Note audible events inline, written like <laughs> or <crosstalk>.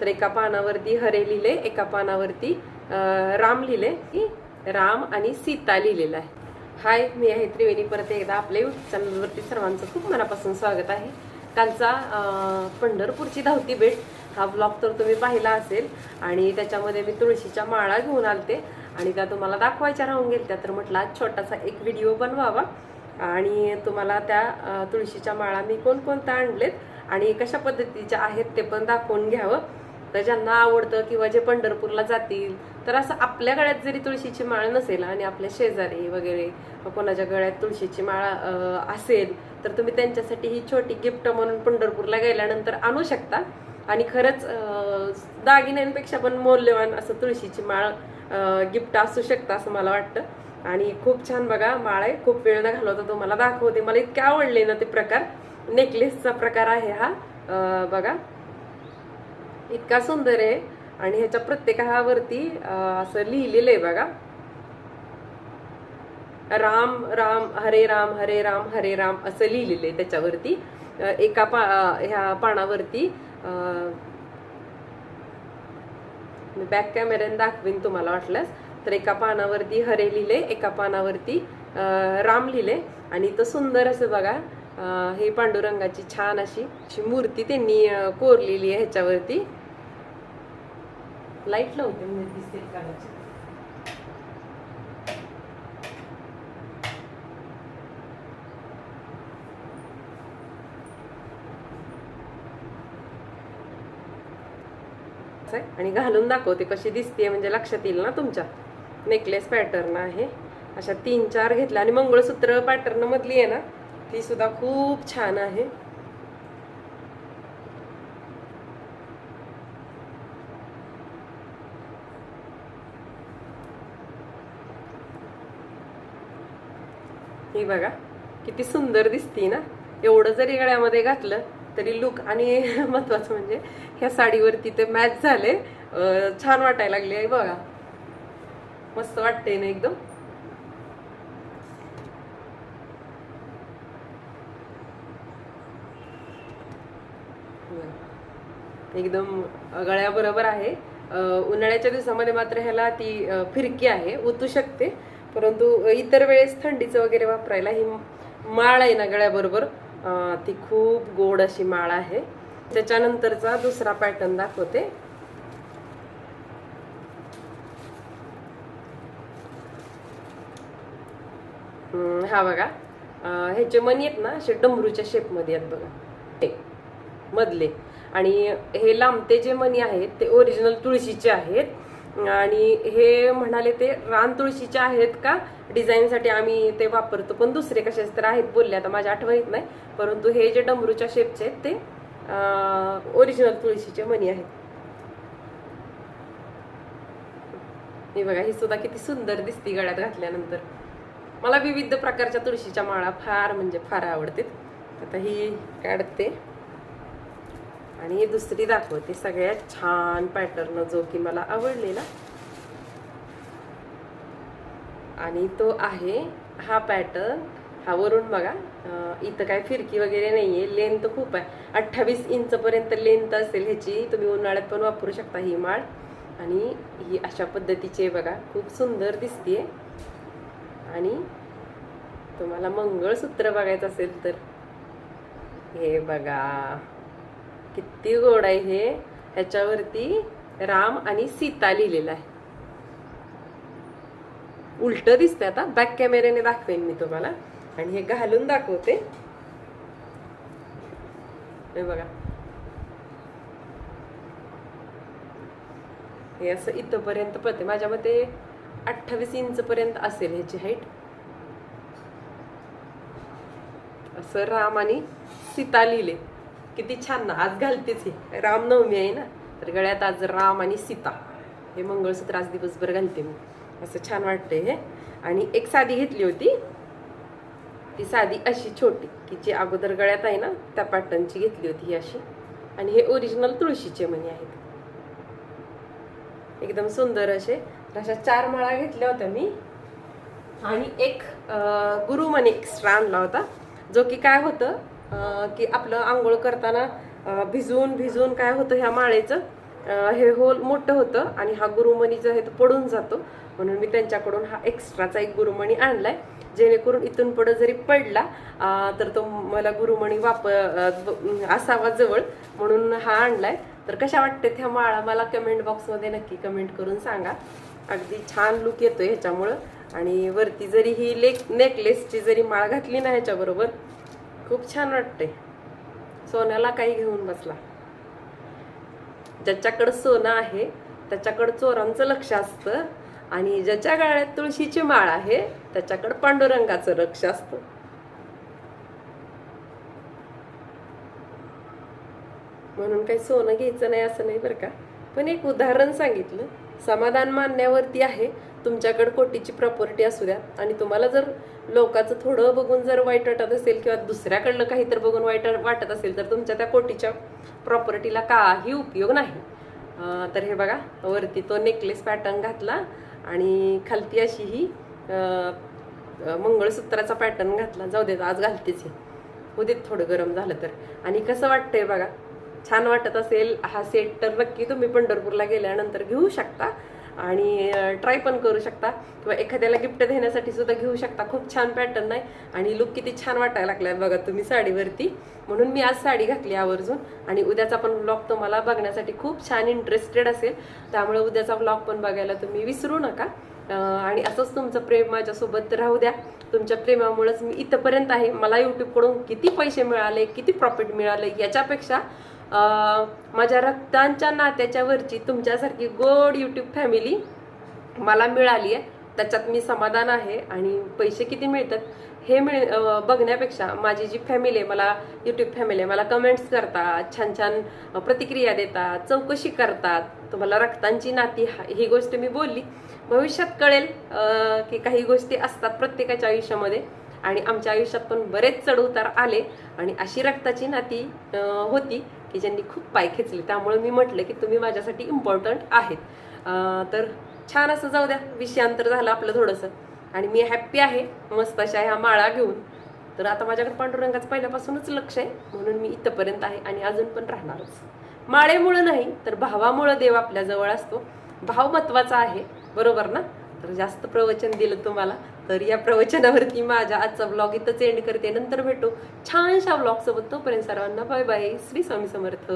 तर एका पानावरती हरे लिहिले एका पानावरती राम लिहिले की राम आणि सीता लिहिलेलं आहे. हाय मी आहे त्रिवेणी. परत एकदा आपल्या युट्यूब चॅनलवरती सर्वांचं खूप मनापासून स्वागत आहे. कालचा पंढरपूरची धावती भेट हा ब्लॉग तर तुम्ही पाहिला असेल. आणि त्याच्यामध्ये मी तुळशीच्या माळा घेऊन आलते. आणि त्या तुम्हाला दाखवायच्या राहून गेल्या तर म्हटलं आज छोटासा एक व्हिडिओ बनवावा. आणि तुम्हाला त्या तुळशीच्या माळा मी कोणकोणत्या आणलेत आणि कशा पद्धतीच्या आहेत ते पण दाखवून घ्यावं. तर ज्यांना आवडतं किंवा जे पंढरपूरला जातील तर असं आपल्या गळ्यात जरी तुळशीची माळ नसेल आणि आपल्या शेजारी वगैरे कोणाच्या गळ्यात तुळशीची माळ असेल तर तुम्ही त्यांच्यासाठी ही छोटी गिफ्ट म्हणून पंढरपूरला गेल्यानंतर आणू शकता. आणि खरंच दागिन्यांपेक्षा पण मौल्यवान असं तुळशीची माळ गिफ्ट असू शकतं असं मला वाटतं. आणि खूप छान बघा माळ आहे. खूप वेळ न घालवता तुम्हाला दाखवते. मला इतके आवडले ना ते प्रकार. नेकलेसचा प्रकार आहे हा. बघा. इतका सुंदर आहे. आणि ह्याच्या प्रत्येकावरती असं लिहिलेलं आहे बघा. राम राम हरे राम हरे राम हरे राम असं लिहिलेलं आहे त्याच्यावरती. एका पा ह्या पानावरती बॅक कॅमेऱ्याने दाखवीन तुम्हाला वाटल्यास. तर एका पानावरती हरे लिहिले एका पानावरती राम लिहिले. आणि तो सुंदर असं बघा हे पांडुरंगाची छान अशी अशी मूर्ती त्यांनी कोरलेली आहे ह्याच्यावरती. लाइट लावते म्हणजे दिसते काढायची आणि घालून दाखवते कशी दिसते म्हणजे लक्षात येईल ना तुमच्या. नेकलेस पॅटर्न आहे. अशा तीन चार घेतल्या. आणि मंगळसूत्र पॅटर्न मधली आहे ना ती सुद्धा खूप छान आहे. हे बघा किती सुंदर दिसती ना. एवढं जरी गळ्यामध्ये घातलं तरी लुक आणि <laughs> महत्वाचं म्हणजे ह्या साडीवरती ते मॅच झाले. छान वाटायला लागले बघा. मस्त वाटते ना एकदम? एकदम गळ्याबरोबर आहे. उन्हाळ्याच्या दिवसामध्ये मात्र ह्याला ती फिरकी आहे उतू शकते. परंतु इतर वेळेस थंडीचं वगैरे वापरायला ही माळ आहे ना गळ्याबरोबर. ती खूप गोड अशी माळ आहे. त्याच्यानंतरचा दुसरा पॅटर्न दाखवते. हा बघा. ह्याचे मणी आहेत ना असे डमरूच्या शेपमध्ये आहेत बघा. मधले. आणि हे लांबते जे मणी आहेत ते ओरिजिनल तुळशीचे आहेत. आणि हे म्हणाले ते रान तुळशीचे आहेत का? डिझाईनसाठी आम्ही ते वापरतो. पण दुसरे कशाचे तर आहेत बोलले. आता माझ्या आठवणीत नाही. परंतु हे जे डमरूच्या शेपचे आहेत ते ओरिजिनल तुळशीचे मणी आहेत. हे बघा ही सुद्धा किती सुंदर दिसते गळ्यात घातल्यानंतर. मला विविध प्रकारच्या तुळशीच्या माळा फार म्हणजे फार आवडतात. आता ही काढते. आणि ही दुसरी दाखवते सगळ्यात छान पॅटर्न जो की मला आवडलेला. आणि तो आहे हा पॅटर्न हा वरून बघा इथं काय फिरकी वगैरे नाहीये लेंथ खूप आहे. अठ्ठावीस इंच पर्यंत लेंथ असेल ह्याची तुम्ही उन्हाळ्यात पण वापरू शकता ही माळ. आणि ही अशा पद्धतीची आहे बघा खूप सुंदर दिसतीये. आणि तुम्हाला मंगळसूत्र बघायचं असेल तर हे बघा. किती गोड आहे हे. ह्याच्यावरती राम आणि सीता लिहिलेलं आहे. उलट दिसतंय आता. बॅक कॅमेऱ्याने दाखवेन मी तुम्हाला. आणि हे घालून दाखवते. हे बघा. हे असं इथपर्यंत पडते माझ्या मते अठ्ठावीस इंच पर्यंत असेल ह्याची हाईट असं राम आणि सीता लिहिले. किती छान ना आज घालतेच हे. रामनवमी आहे ना? तर गळ्यात आज राम आणि सीता. हे मंगळसूत्र आज दिवसभर घालते मी. असं छान वाटतंय हे. आणि एक साधी घेतली होती. ती साधी अशी छोटी की जी अगोदर गळ्यात आहे ना त्या पॅटर्नची घेतली होती ही अशी. आणि हे ओरिजिनल तुळशीचे मणी आहेत. एकदम सुंदर असे. तर अशा चार माळा घेतल्या होत्या मी. आणि एक गुरुमणी एक्स्ट्रा आणला होता जो की काय होतं की आपलं आंघोळ करताना भिजून भिजवून भिजवून काय होतं ह्या माळेचं? हे होल मोठं होतं आणि हा गुरुमणी जो आहे तो पडून जातो. म्हणून मी त्यांच्याकडून हा एक्स्ट्राचा एक गुरुमणी आणलाय. जेणेकरून इथून पुढे जरी पडला तर तो मला गुरुमणी वापर ब- असावा जवळ. म्हणून हा आणलाय. तर कशा वाटते त्या माळा? मला कमेंट बॉक्समध्ये नक्की कमेंट करून सांगा. अगदी छान लुक येतो ह्याच्यामुळं. आणि वरती जरी ही लेक नेकलेसची जरी माळ घातली ना ह्याच्याबरोबर खूप छान वाटते सोन्याला काही घेऊन बसला. ज्याच्याकडं सोनं आहे त्याच्याकडं चोरांचं लक्ष असतं आणि ज्याच्या गाळ्यात तुळशीची माळ आहे त्याच्याकडं पांडुरंगाचं लक्ष असतं. म्हणून काही सोनं घ्यायचं नाही असं नाही बरं का. पण एक उदाहरण सांगितलं. समाधान मानण्यावरती आहे. तुमच्याकडे कोटीची प्रॉपर्टी असू द्या. आणि तुम्हाला जर लोकांचं थोडं बघून जर वाईट वाटत असेल किंवा दुसऱ्याकडलं काही तर बघून वाईट वाटत असेल तर तुमच्या त्या कोटीच्या प्रॉपर्टीला काही उपयोग नाही. तर हे बघा वरती तो नेकलेस पॅटर्न घातला आणि खालती अशी ही मंगळसूत्राचा पॅटर्न घातला. जाऊ देत आज घालतेच हे. उद्या थोडं गरम झालं तर. आणि कसं वाटतंय बघा छान वाटत असेल हा सेट तर नक्की तुम्ही पंढरपूरला गेल्यानंतर घेऊ शकता. आणि ट्राय पण करू शकता. किंवा एखाद्याला गिफ्ट देण्यासाठी सुद्धा घेऊ शकता. खूप छान पॅटर्न आहे. आणि लुक किती छान वाटायला लागलाय बघा तुम्ही साडीवरती. म्हणून मी आज साडी घातली आवर्जून. आणि उद्याचा पण ब्लॉग तुम्हाला बघण्यासाठी खूप छान इंटरेस्टेड असेल. त्यामुळे उद्याचा ब्लॉग पण बघायला तुम्ही विसरू नका. आणि असंच तुमचं प्रेम माझ्यासोबत राहू द्या. तुमच्या प्रेमामुळेच मी इथंपर्यंत आहे. मला यूट्यूबकडून किती पैसे मिळाले किती प्रॉफिट मिळाले याच्यापेक्षा माझ्या रक्तांच्या नात्याच्यावरची तुमच्यासारखी गोड यूट्यूब फॅमिली मला मिळाली आहे. त्याच्यात मी समाधान आहे आणि पैसे किती मिळतात हे मिळ बघण्यापेक्षा माझी जी फॅमिली आहे मला यूट्यूब फॅमिली आहे मला कमेंट्स करतात छान छान प्रतिक्रिया देतात चौकशी करतात. तुम्हाला रक्तांची नाती हा- ही गोष्ट मी बोलली. भविष्यात कळेल की काही गोष्टी असतात प्रत्येकाच्या आयुष्यामध्ये आणि आमच्या आयुष्यात पण बरेच चढ उतार आले आणि अशी रक्ताची नाती होती. की ज्यांनी खूप पाय खेचले त्यामुळे मी म्हटलं की तुम्ही माझ्यासाठी इम्पॉर्टंट आहेत. तर छान असं जाऊ द्या विषयांतर झालं आपलं थोडंसं. आणि मी हॅप्पी आहे मस्त अशा ह्या माळा घेऊन. तर आता माझ्याकडे पांडुरंगाचं पहिल्यापासूनच लक्ष आहे म्हणून मी इथंपर्यंत आहे आणि अजून पण राहणारच. माळेमुळं नाही तर भावामुळं देव आपल्याजवळ असतो. भाव महत्त्वाचा आहे बरोबर ना? तर जास्त प्रवचन दिलं तुम्हाला तर या प्रवचनावरती माझ्या आजचा ब्लॉग इथंच एंड करते. नंतर भेटू छानशा ब्लॉगसोबत तोपर्यंत सर्वांना बाय बाय श्री स्वामी समर्थ.